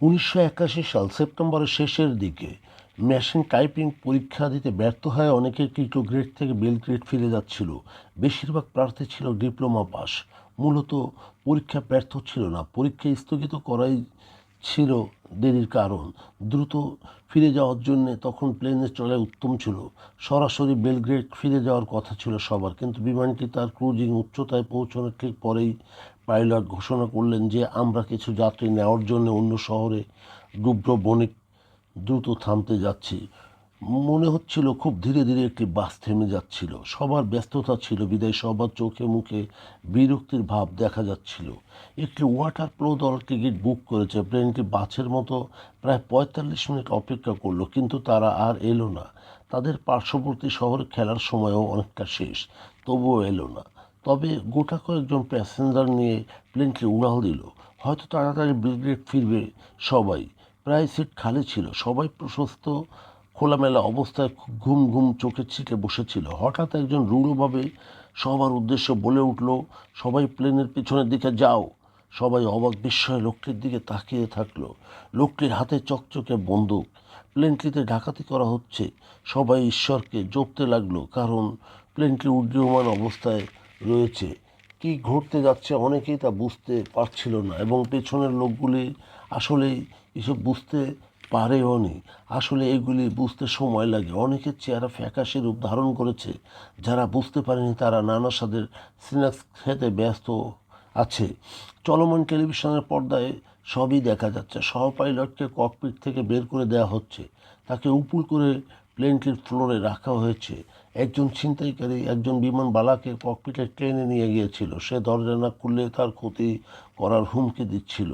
উনিশশো একাশি সাল, সেপ্টেম্বরের শেষের দিকে মেশিন টাইপিং পরীক্ষা দিতে ব্যর্থ হয়ে অনেকে কৃত গ্রেড থেকে বেল গ্রেড ফিরে যাচ্ছিল। বেশিরভাগ প্রার্থী ছিল ডিপ্লোমা পাস। মূলত পরীক্ষা ব্যর্থ ছিল না, পরীক্ষা স্থগিত করাই ছিল দেরির কারণ। দ্রুত ফিরে যাওয়ার জন্য তখন প্লেনে চলে উত্তম ছিল। সরাসরি বেলগ্রেড ফিরে যাওয়ার কথা ছিল সবার, কিন্তু বিমানটি তার ক্রুজিং উচ্চতায় পৌঁছানোর ঠিক পরেই পাইলট ঘোষণা করলেন যে আমরা কিছু যাত্রী নেওয়ার জন্য অন্য শহরে ডুব্র বণিক দ্রুত থামতে যাচ্ছি। মনে হচ্ছিল খুব ধীরে ধীরে একটি বাস থেমে যাচ্ছিল। সবার ব্যস্ততা ছিল, বিদায় সবার চোখে মুখে বিরক্তির ভাব দেখা যাচ্ছিল। একটি ওয়াটার প্রো দল টিকিট বুক করেছে। প্লেনটি বাসের মতো প্রায় পঁয়তাল্লিশ মিনিট অপেক্ষা করল, কিন্তু তারা আর এলো না। তাদের পার্শ্ববর্তী শহরে খেলার সময়ও অনেকটা শেষ, তবুও এলো না। তবে গোটা কয়েকজন প্যাসেঞ্জার নিয়ে প্লেনটি উড়াল দিল। হয়তো তাড়াতাড়ি ব্রিগেড ফিরবে সবাই। প্রায় সিট খালি ছিল। সবাই প্রশস্ত, খোলামেলা অবস্থায় ঘুম ঘুম চোখের ছিটে বসেছিল। হঠাৎ একজন রূঢ়ভাবে সবার উদ্দেশ্য বলে উঠল, সবাই প্লেনের পিছনের দিকে যাও। সবাই অবাক বিস্ময়ে লোকটির দিকে তাকিয়ে থাকল। লোকটির হাতে চকচকে বন্দুক। প্লেনটিতে ডাকাতি করা হচ্ছে। সবাই ঈশ্বরকে জপতে লাগল, কারণ প্লেনটি উড্ডীয়মান অবস্থায় রয়েছে। কি ঘটতে যাচ্ছে অনেকেই তা বুঝতে পারছিল না এবং পেছনের লোকগুলি আসলেই এসব বুঝতে পারেও নি। আসলে এগুলি বুঝতে সময় লাগে। অনেকের চেহারা ফ্যাকাশে রূপ ধারণ করেছে। যারা বুঝতে পারেনি তারা নানা স্বাদের স্ন্যাক্স খেতে ব্যস্ত আছে। চলমান টেলিভিশনের পর্দায় সবই দেখা যাচ্ছে। সহ পাইলটকে ককপিট থেকে বের করে দেওয়া হচ্ছে। তাকে উপুল করে প্লেনটির ফ্লোরে রাখা হয়েছে। একজন ছিনতাইকারী একজন বিমানবালাকে ককপিটে ট্রেনে নিয়ে গিয়েছিল। সে দরজা না খুললে তার ক্ষতি করার হুমকি দিচ্ছিল।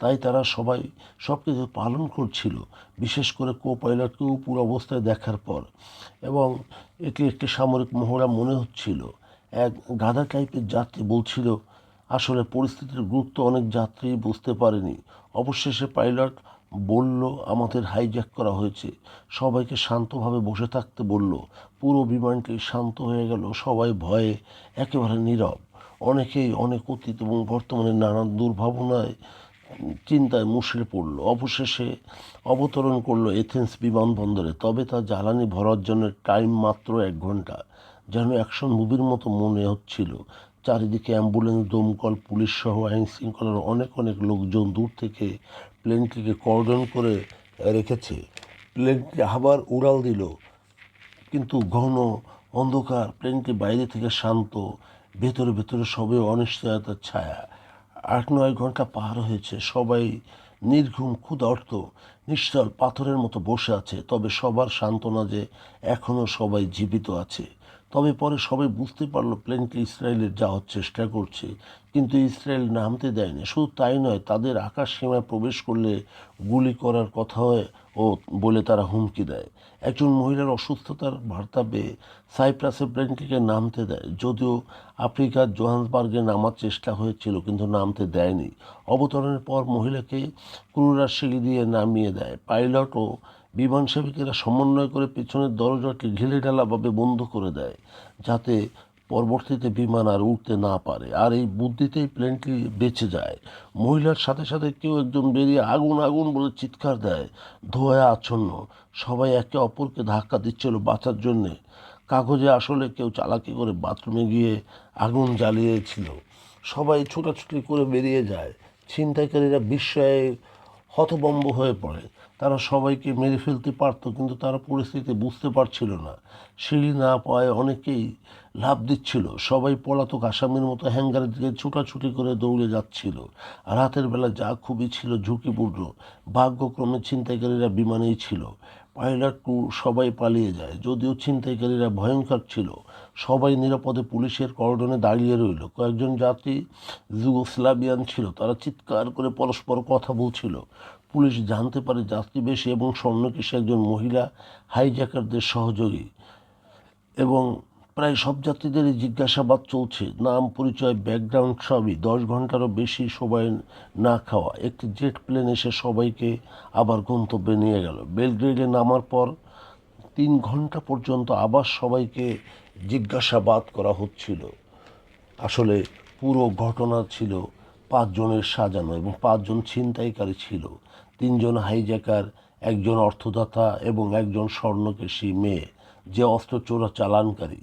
তাই তারা সবাই সব কিছু পালন করছিল, বিশেষ করে কো পাইলটকে উপর অবস্থায় দেখার পর। এবং এটি একটি সামরিক মহড়া মনে হচ্ছিল। এক গাধা টাইপের যাত্রী বলছিল, আসলে পরিস্থিতির গুরুত্ব অনেক যাত্রী বুঝতে পারেনি। অবশেষে পাইলট বলল, আমাদের হাইজ্যাক করা হয়েছে। সবাইকে শান্তভাবে বসে থাকতে বলল। পুরো বিমানটি শান্ত হয়ে গেল, সবাই ভয়ে, একেবারে নীরব। অনেকেই অনেক অতীত এবং বর্তমানে নানান দুর্ভাবনায়, চিন্তায় মুশড়ে পড়ল। অবশেষে অবতরণ করল এথেন্স বিমানবন্দরে, তবে তা জ্বালানি ভরার জন্য টাইম মাত্র এক ঘণ্টা, যেন অ্যাকশন মুভির মতো মনে হচ্ছিল। চারিদিকে অ্যাম্বুলেন্স, দমকল, পুলিশ সহ আইন শৃঙ্খলার অনেক অনেক লোকজন দূর থেকে প্লেনটিকে কর্ডন করে রেখেছে। প্লেনটি আবার উড়াল দিল, কিন্তু ঘন অন্ধকার। প্লেনটি বাইরে থেকে শান্ত, ভেতরে ভেতরে সবে অনিশ্চয়তার ছায়া। আট, নয় ঘণ্টা পার হয়েছে, সবাই নির্ঘুম, ক্ষুধার্ত। নিশ্চল পাথরের মতো বসে আছে, তবে সবার সান্ত্বনা যে এখনও সবাই জীবিত আছে। তবে পরে সবাই বুঝতে পারল প্লেনকে ইসরায়েলের যাওয়ার চেষ্টা করছে, কিন্তু ইসরায়েল নামতে দেয়নি। শুধু তাই নয়, তাদের আকাশ সীমায় প্রবেশ করলে গুলি করার কথা হয় ও বলে তারা হুমকি দেয়। একজন মহিলার অসুস্থতার বার্তা পেয়ে সাইপ্রাসে প্লেনটিকে নামতে দেয়। যদিও আফ্রিকার জোহান্সবার্গে নামার চেষ্টা হয়েছিল, কিন্তু নামতে দেয়নি। অবতরণের পর মহিলাকে ক্রুরার সিঁড়ি দিয়ে নামিয়ে দেয়। পাইলট ও বিমান সেবিকেরা সমন্বয় করে পেছনের দরজাকে ঢিলে ঢালাভাবে বন্ধ করে দেয়, যাতে পরবর্তীতে বিমান আর উঠতে না পারে। আর এই বুদ্ধিতেই প্লেনটি বেঁচে যায়। মহিলার সাথে সাথে কেউ একজন বেরিয়ে আগুন আগুন বলে চিৎকার দেয়। ধোয়া আচ্ছন্ন। সবাই একে অপরকে ধাক্কা দিচ্ছিল বাঁচার জন্যে। কাগজে আসলে কেউ চালাকি করে বাথরুমে গিয়ে আগুন জ্বালিয়েছিল। সবাই ছোটাছুটি করে বেরিয়ে যায়। ছিনতাইকারীরা বিস্ময়ে হতবম্ব হয়ে পড়ে। তারা সবাইকে মেরে ফেলতে পারতো, কিন্তু তারা পরিস্থিতি বুঝতে পারছিল না। সিঁড়ি না পাওয়ায় অনেকেই লাভ দিচ্ছিল। সবাই পলাতক আসামির মতো হ্যাঙ্গারের দিকে ছুটাছুটি করে দৌড়ে যাচ্ছিল। রাতের বেলা যা খুবই ছিল ঝুঁকিপূর্ণ, ভাগ্যক্রমে ছিনতাইকারীরা বিমানেই ছিল। পাইলট টু সবাই পালিয়ে যায়, যদিও ছিনতাইকারীরা ভয়ঙ্কর ছিল। সবাই নিরাপদে পুলিশের কর্ডনে দাঁড়িয়ে রইল। কয়েকজন যাত্রী যুগোস্লাভিয়ান ছিল, তারা চিৎকার করে পরস্পর কথা বলছিল। পুলিশ জানতে পারে যাত্রী বেশি এবং স্বর্ণকেশে একজন মহিলা হাইজ্যাকারদের সহযোগী এবং প্রায় সব যাত্রীদেরই জিজ্ঞাসাবাদ চলছে। নাম, পরিচয়, ব্যাকগ্রাউন্ড সবই। দশ ঘন্টারও বেশি সময় না খাওয়া। একটি জেট প্লেন এসে সবাইকে আবার গন্তব্যে নিয়ে গেল। বেলগ্রেডে নামার পর তিন ঘণ্টা পর্যন্ত আবার সবাইকে জিজ্ঞাসাবাদ করা হচ্ছিল। আসলে পুরো ঘটনা ছিল পাঁচজনের সাজানো এবং পাঁচজন ছিনতাইকারী ছিল। তিনজন হাইজ্যাকার, একজন অর্থদাতা এবং একজন স্বর্ণকেশী মেয়ে, যে অস্ত্র চোরা চালানকারী।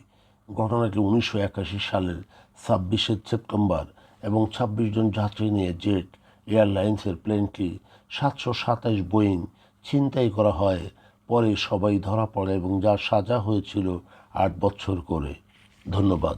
ঘটনাটি উনিশশো একাশি সালের ছাব্বিশে সেপ্টেম্বর এবং ছাব্বিশ জন যাত্রী নিয়ে জেট এয়ারলাইন্সের প্লেনটি সাতশো সাতাশ বোয়িং ছিনতাই করা হয়। পরে সবাই ধরা পড়ে এবং যার সাজা হয়েছিল আট বছর করে। ধন্যবাদ।